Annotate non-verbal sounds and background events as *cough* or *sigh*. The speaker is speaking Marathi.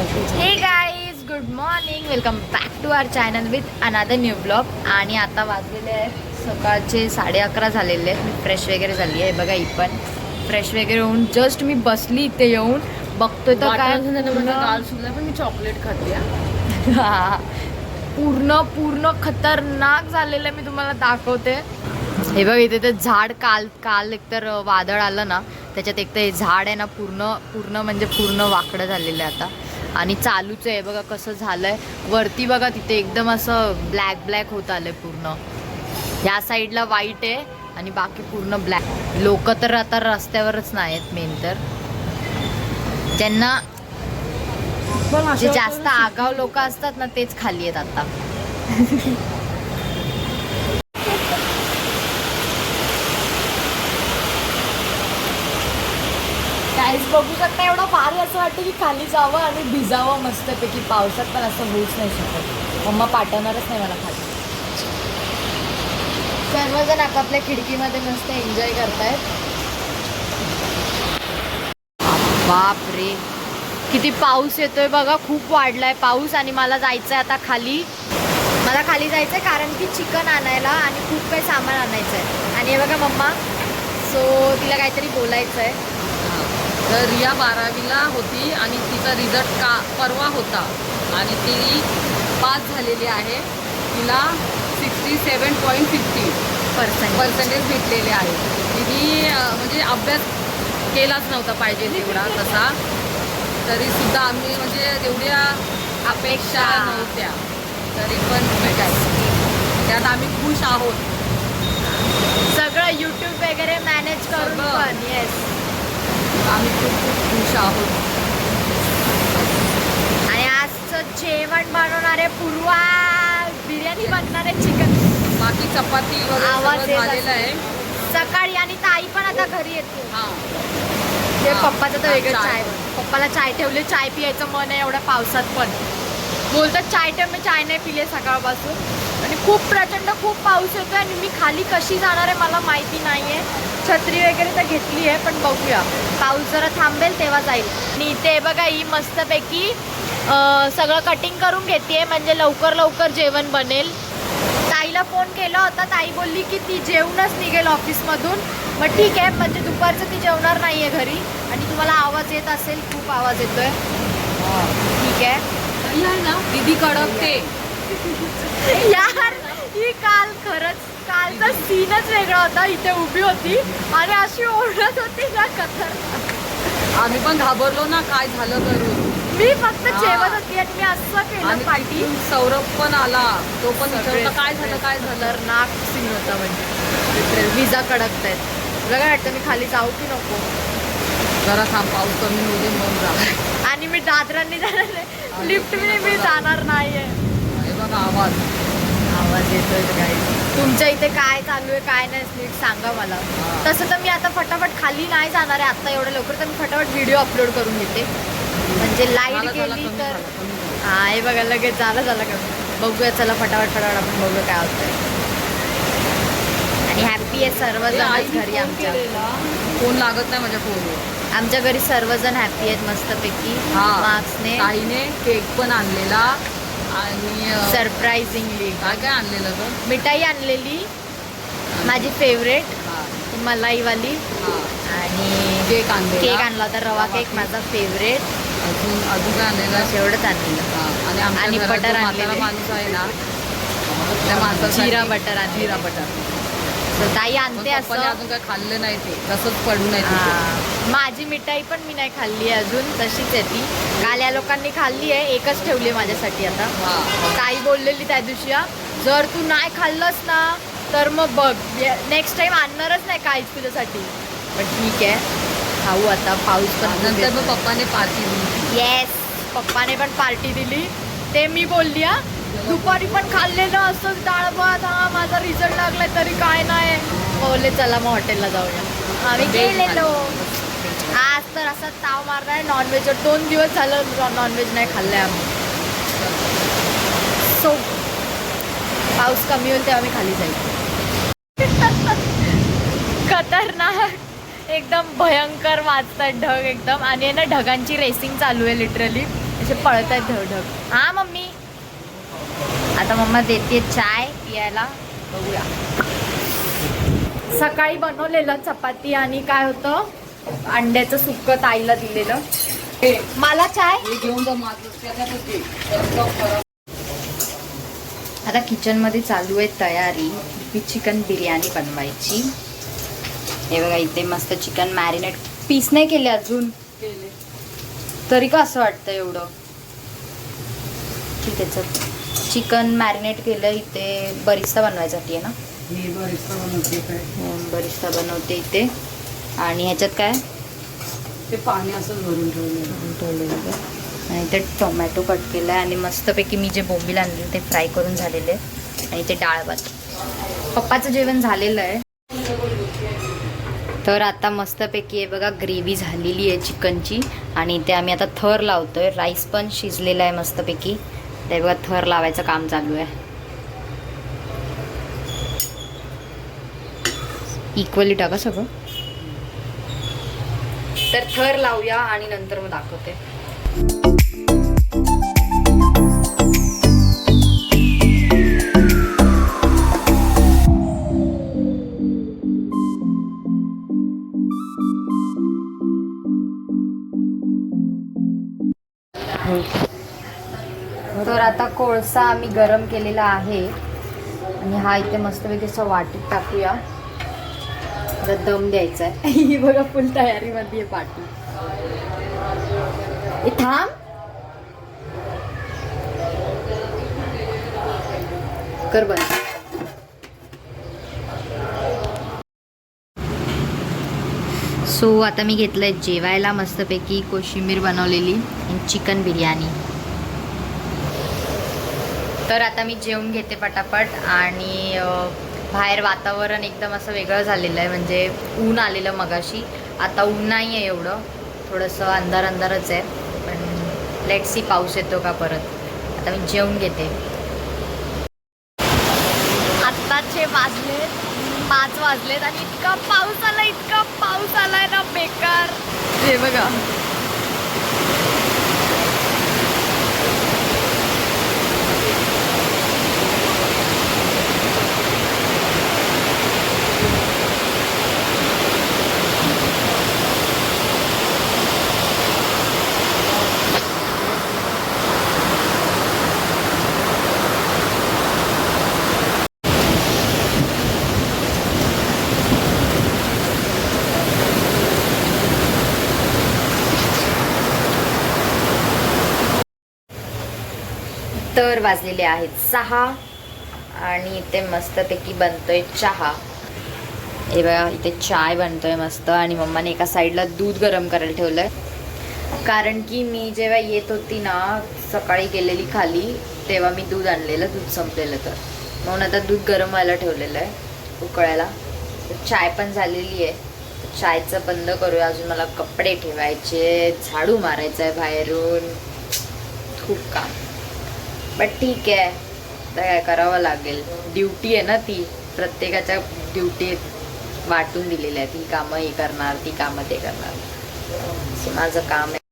Hey guys good morning welcome back to our channel with another new blog आणि आता वाजलेले आहेत सकाळचे साडे अकरा झालेले आहेत. मी फ्रेश वगैरे झाली आहे. बघा ही पण फ्रेश वगैरे होऊन जस्ट मी बसली इथे येऊन. बघतोय तर काय? काल सुद्धा पण मी चॉकलेट खाते हा. *laughs* पूर्ण पूर्ण खतरनाक झालेलं मी तुम्हाला दाखवते. हे बघ इथे ते झाड काल काल एकतर वादळ आलं ना त्याच्यात एक तर हे झाड आहे ना पूर्ण पूर्ण म्हणजे पूर्ण वाकडं झालेलं आहे आता. आणि चालूच आहे. बघा कसं झालंय. वरती बघा तिथे एकदम असं ब्लॅक ब्लॅक होत आलंय पूर्ण. ह्या साईडला व्हाईट आहे आणि बाकी पूर्ण ब्लॅक लोक तर आता रस्त्यावरच नाही आहेत मेन तर. ज्यांना जे जास्त आगाव लोक असतात ना तेच खाली आहेत आता. *laughs* बघू शकता एवढं भारी असं वाटतं की खाली जावं आणि भिजावं मस्तपैकी. पावसात पण असं होऊच नाही शकत. मम्मा पाठवणारच नाही मला खाली. सर्वजण आपापल्या खिडकीमध्ये मस्त एन्जॉय करतायत. बाप रे किती पाऊस येतोय बघा खूप वाढलाय पाऊस आणि मला जायचंय आता खाली. मला खाली जायचंय कारण की चिकन आणायला आणि खूप काही सामान आणायचं आहे आणि हे बघा मम्मा सो तिला काहीतरी बोलायचं आहे तर रिया बारावीला होती आणि तिचा रिझल्ट का परवा होता. आणि ती पास झालेली आहे. तिला sixty seven point fifty person percentage भेटलेले आहे. तिने म्हणजे अभ्यास केलाच नव्हता पाहिजे तेवढा तसा. तरी सुद्धा आम्ही म्हणजे तेवढ्या अपेक्षा नव्हत्या. तरी पण भेटायचं त्यात आम्ही खुश आहोत. सगळं युट्यूब वगैरे मॅनेज करून. पण येस आम्ही खूप खूप खुश आहोत. आणि आजचं जेवण बनवणारे पूर्वा बिर्याणी बनणारे चिकन. बाकी चपाती आवाज झालेलं आहे. सकाळी आणि ताई पण आता घरी येते हां. ते. पप्पाचं तर वेगळं चाय. चाय. पप्पाला चाय ठेवले चाय पियायचं मन आहे एवढ्या पावसात पण. बोलतात चाय ठेव मी चाय नाही पिले सकाळपासून. आणि खूप प्रचंड खूप पाऊस येतो आणि मी खाली कशी जाणार आहे मला माहिती नाही आहे छत्री वगैरे तर घेतली आहे पण बघूया. पाऊस जरा थांबेल तेव्हा जाईल. आणि इथे बघा ही मस्तपैकी सगळं कटिंग करून घेते म्हणजे लवकर लवकर जेवण बनेल. ताईला फोन केला होता ताई बोलली की ती जेवणच निघेल ऑफिसमधून मग ठीक आहे म्हणजे दुपारचं ती जेवणार नाही आहे घरी. आणि तुम्हाला आवाज येत असेल खूप आवाज येतोय. ठीक आहे. आहे ना दीदी कडकते. *laughs* यार ही काल खरंच कालचा सीनच वेगळा होता इथे उभी होती आणि अशी ओरडत होती ना कथर. आम्ही पण घाबरलो ना काय झालं करून मी फक्त. जेवत होती आणि मी असं केलं आणि पाठी सौरभ पण आला. तो पण विचारला काय झालं काय झालं? खतरनाक सीन होता म्हणजे. विजा कडकत आहेत तुला काय वाटतं मी खाली जाऊ की नको? जरा थांब पाऊस कमी होऊ दे मग जा. आणि मी दादरांनी जाणार आहे लिफ्टने मी जाणार नाहीये. बघा आवाज. आवाज येतोय काही तुमच्या इथे काय चालू आहे काय नाही नीट सांगा मला. तसं तर मी आता फटाफट खाली नाही जाणार आहे आता एवढं लवकर तर मी फटाफट व्हिडिओ अपलोड करून घेते. म्हणजे लाइट गेली तर. हा हे बघा लगेच झालं झालं का बघूया चला फटाफट फटाफट आपण बघूया काय होतंय. आणि हॅपी आहे सर्वजण आईने घरी आमच्या. फोन लागत नाही माझ्या फोनवर आमच्या घरी सर्वजण हॅपी आहेत मस्तपैकी. मार्क्सने ताईने केक पण आणलेला. आणि अं, सरप्राइझिंगली काय काय आणलेलं ग? मिठाई आणलेली माझी फेवरेट हा, मलाईवाली. हा. आणि केक आणलेला? केक आणला होता रवा केक माझा फेवरेट अजून अजून काय आणलेलं? एवढंच आणलेलं. हा, आणि आणि बटर आणलेले. माणूस आहे ना त्या जिरा बटर आणलेलं. जिरा बटर. तर ताई पण आणते पप्पाने असं. अजून काय खाल्लं नाही ते. तसंच पडून आहे तिथे. हा. माझी मिठाई पण मी नाही खाल्ली आहे अजून तशीच आहे ती. काल या लोकांनी खाल्ली आहे एकच ठेवली आहे माझ्यासाठी आता. हा. ताई बोललेली त्या दिवशी हा, जर तू नाही खाल्लंस ना तर मग बघ नेक्स्ट टाइम आणणारच नाही काहीच तुझ्यासाठी पण ठीक आहे खाऊ आता पाऊस पण नंतर मग पप्पाने पार्टी दिली. येस पप्पाने पण पार्टी दिली. ते मी बोलली हा दुपारी पण खाल्लेलं असं डाळ भात. हा माझा रिझल्ट लागलाय तरी काय नाही. बोलले चला मग हॉटेलला जाऊया. आम्ही गेलेलो. आज तर असं ताव मारणार नॉनव्हेज दोन दिवस झालं नॉनव्हेज नाही खाल्लंय आम्ही. सो पाऊस कमी होईल तेव्हा मी खाली जाईल. *laughs* खतरनाक. एकदम भयंकर वाजतात ढग एकदम. आणि आहे ना ढगांची रेसिंग चालू आहे लिटरली असे पळत आहेत धडधड हा मम्मी. आता मम्मा देते चाय पियायला. बघूया. सकाळी बनवलेलं चपाती आणि काय होतं? अंड्याचं सुक्क ताईला दिलेलं. मला चाय? घेऊन. आता किचनमध्ये चालू आहे तयारी. ही चिकन बिर्याणी बनवायची. हे बघा इथे मस्त चिकन मॅरिनेट पीस नाही केले अजून. केले. तरी का असं वाटतं एवढं? ठीक आहे चल. चिकन मॅरिनेट केलं इथे बरिस्ता बनवायसाठी आहे ना? हे बरिस्ता बनवते इथे. आणि ह्याच्यात काय? ते पाणी असंच भरून ठेवलेलं. आणि ते टोमॅटो कट केलं आहे आणि मस्तपैकी मी जे बोंबील आणले ते फ्राय करून झालेले आहे. आणि ते डाळ भात. पप्पाचं जेवण झालेलं आहे. तर आता मस्तपैकी आहे बघा ग्रेव्ही झालेली आहे चिकनची. आणि इथे आम्ही आता थर लावतोय. राईस पण शिजलेला आहे मस्तपैकी. ते बघा थर लावायचं काम चालू आहे. इक्वली टाका सगळं. तर थर लावूया आणि नंतर मग दाखवते. कोळसा आम्ही गरम केलेला आहे. आणि हा इथे मस्तपैकी असं वाटीत टाकूया. आता दम द्यायचा आहे. *laughs* ही बघा फुल तयारीमध्ये आहे पाटी. थांब. कर बंद सो आता मी घेतलंय जेवायला मस्तपैकी कोशिंबीर बनवलेली चिकन बिर्याणी. तर आता मी जेवून घेते पटापट आणि बाहेर वातावरण एकदम असं वेगळं झालेलं आहे. म्हणजे ऊन आलेलं मगाशी. आता ऊन नाही आहे एवढं. थोडंसं अंधार अंधारच आहे. पण लेट सी पाऊस येतो का परत? आता मी जेवून घेते. आत्ताचे वाजले पाच वाजलेत आणि इतका पाऊस आला इतका पाऊस आलाय ना बेकार. हे बघा. तर वाजलेले आहेत सहा. आणि इथे मस्तपैकी बनतोय चहा. हे बघा इथे चाय बनतोय मस्त. आणि मम्माने एका साईडला दूध गरम करायला ठेवलंय. कारण की मी जेव्हा येत होती ना सकाळी गेलेली खाली तेव्हा मी दूध आणलेलं दूध संपलेलं तर. म्हणून आता दूध गरम व्हायला ठेवलेलं आहे उकळायला. चाय पण झालेली आहे. चायचं बंद करूया अजून मला कपडे ठेवायचे झाडू मारायचं आहे बाहेरून. खूप काम. बट ठीक आहे. तर काय करावं लागेल. ड्युटी आहे ना ती. प्रत्येकाच्या ड्युटी वाटून दिलेल्या आहेत. ही कामं हे करणार ती कामं ते करणार. माझं काम आहे.